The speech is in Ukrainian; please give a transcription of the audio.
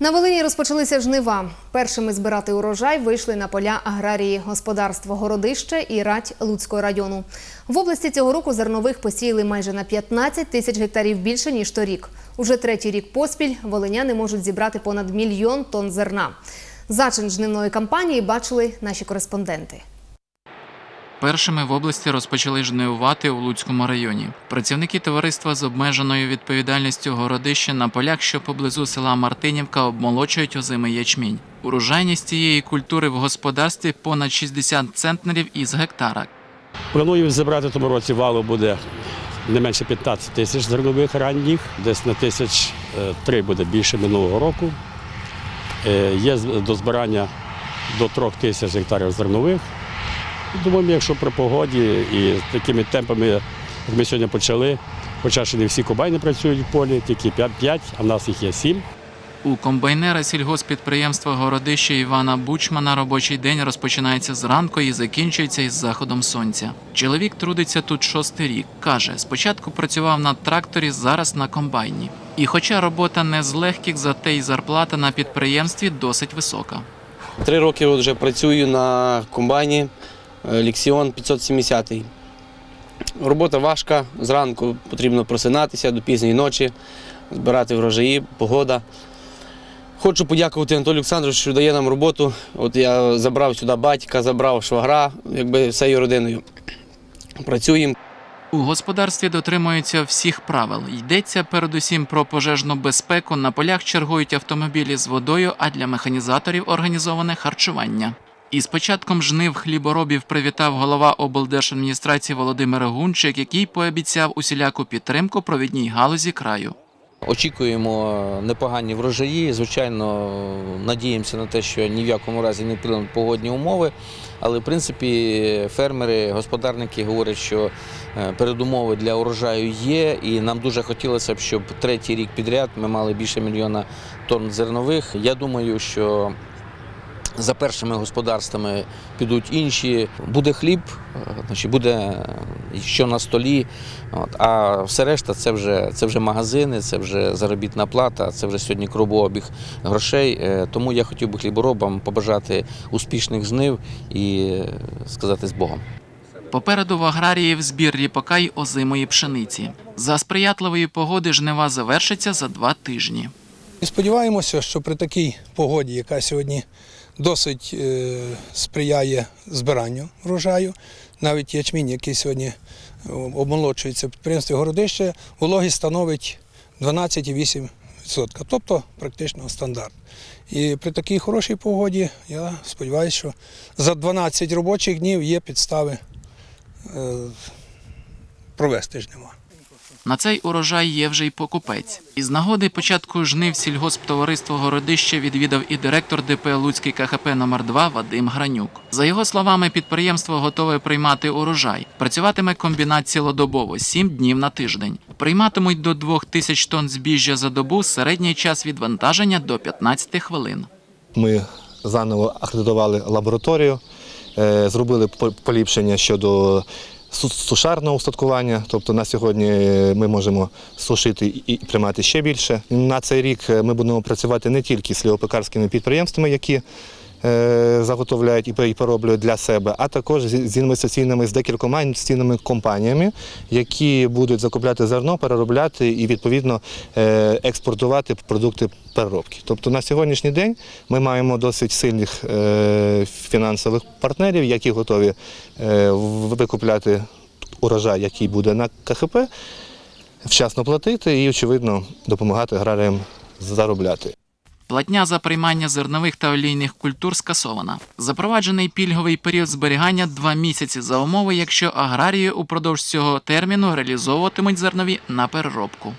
На Волині розпочалися жнива. Першими збирати урожай вийшли на поля аграрії господарство Городище і Рать Луцького району. В області цього року зернових посіяли майже на 15 тисяч гектарів більше ніж торік. Уже третій рік поспіль волиняни можуть зібрати понад мільйон тонн зерна. Зачин жнивної кампанії бачили наші кореспонденти. Першими в області розпочали жнивувати у Луцькому районі. Працівники товариства з обмеженою відповідальністю городище на полях, що поблизу села Мартинівка, обмолочують озимий ячмінь. Урожайність цієї культури в господарстві понад 60 центнерів із гектара. Планую зібрати в тому році валу буде не менше 15 тисяч зернових ранніх, десь на тисяч е, три буде більше минулого року. Е, Є до збирання до трьох тисяч гектарів зернових. Думаю, якщо при погоді і з такими темпами, як ми сьогодні почали, хоча ще не всі комбайни працюють в полі, тільки 5, а в нас їх є 7. У комбайнера сільгоспідприємства Городище Івана Бучмана робочий день розпочинається зранку і закінчується із заходом сонця. Чоловік трудиться тут шостий рік. Каже, спочатку працював на тракторі, зараз на комбайні. І хоча робота не з легких, зате й зарплата на підприємстві досить висока. Три роки вже працюю на комбайні е, Лексіон 570. Робота важка. Зранку потрібно просинатися до пізньої ночі, збирати врожаї, погода. Хочу подякувати Анатолію Олександровичу, що дає нам роботу. От я забрав сюди батька, забрав швагра, якби всією родиною. Працюємо. У господарстві дотримуються всіх правил. Йдеться передусім про пожежну безпеку. На полях чергують автомобілі з водою, а для механізаторів організоване харчування. І з початком жнив хліборобів привітав голова облдержадміністрації Володимир Гунчик, який пообіцяв усіляку підтримку провідній галузі краю. Очікуємо непогані врожаї. Звичайно, надіємося на те, що ні в якому разі не вплинуть погодні умови. Але в принципі фермери, господарники говорять, що е, передумови для урожаю є, і нам дуже хотілося б, щоб третій рік підряд ми мали більше мільйона тонн зернових. Я думаю, що за першими господарствами підуть інші. Буде хліб, е, значить буде е, що на столі. От. А все решта це вже, це вже магазини, це вже заробітна плата, це вже сьогодні кругообіг грошей. Е, Тому я хотів би хліборобам побажати успішних жнив і сказати з Богом. Попереду в аграріїв збір ріпака й озимої пшениці. За сприятливої погоди жнива завершиться за два тижні. Сподіваємося, що при такій погоді, яка сьогодні досить е, сприяє збиранню врожаю, навіть ячмінь, який сьогодні обмолочується в підприємстві Городище, вологість становить 12,8%, тобто практично стандарт. І при такій хорошій погоді я сподіваюся, що за 12 робочих днів є підстави е, провести жнива. На цей урожай є вже й покупець. Із нагоди початку жнив сільгосптовариство Городище відвідав і директор ДП Луцький КХП номер 2 Вадим Гранюк. За його словами, підприємство готове приймати урожай. Працюватиме комбінат цілодобово 7 днів на тиждень. Прийматимуть до 2 тисяч тонн збіжжя за добу. Середній час відвантаження до 15 хвилин. Ми заново акредитували лабораторію, е, зробили поліпшення щодо су- сушарного устаткування. Тобто на сьогодні ми можемо сушити і приймати ще більше. На цей рік е, ми будемо працювати не тільки з ліопекарськими підприємствами, які е, заготовляють і пе- перероблюють для себе, а також з інвестиційними з декількома інвестиційними компаніями, які будуть закупляти зерно, переробляти і відповідно е, експортувати продукти переробки. Тобто на сьогоднішній день ми маємо досить сильних е, фінансових партнерів, які готові е, викупляти урожай, який буде на КХП, вчасно платити і, очевидно, допомагати аграріям заробляти. Платня за приймання зернових та олійних культур скасована. Запроваджений пільговий період зберігання два місяці за умови, якщо аграрії упродовж цього терміну реалізовуватимуть зернові на переробку.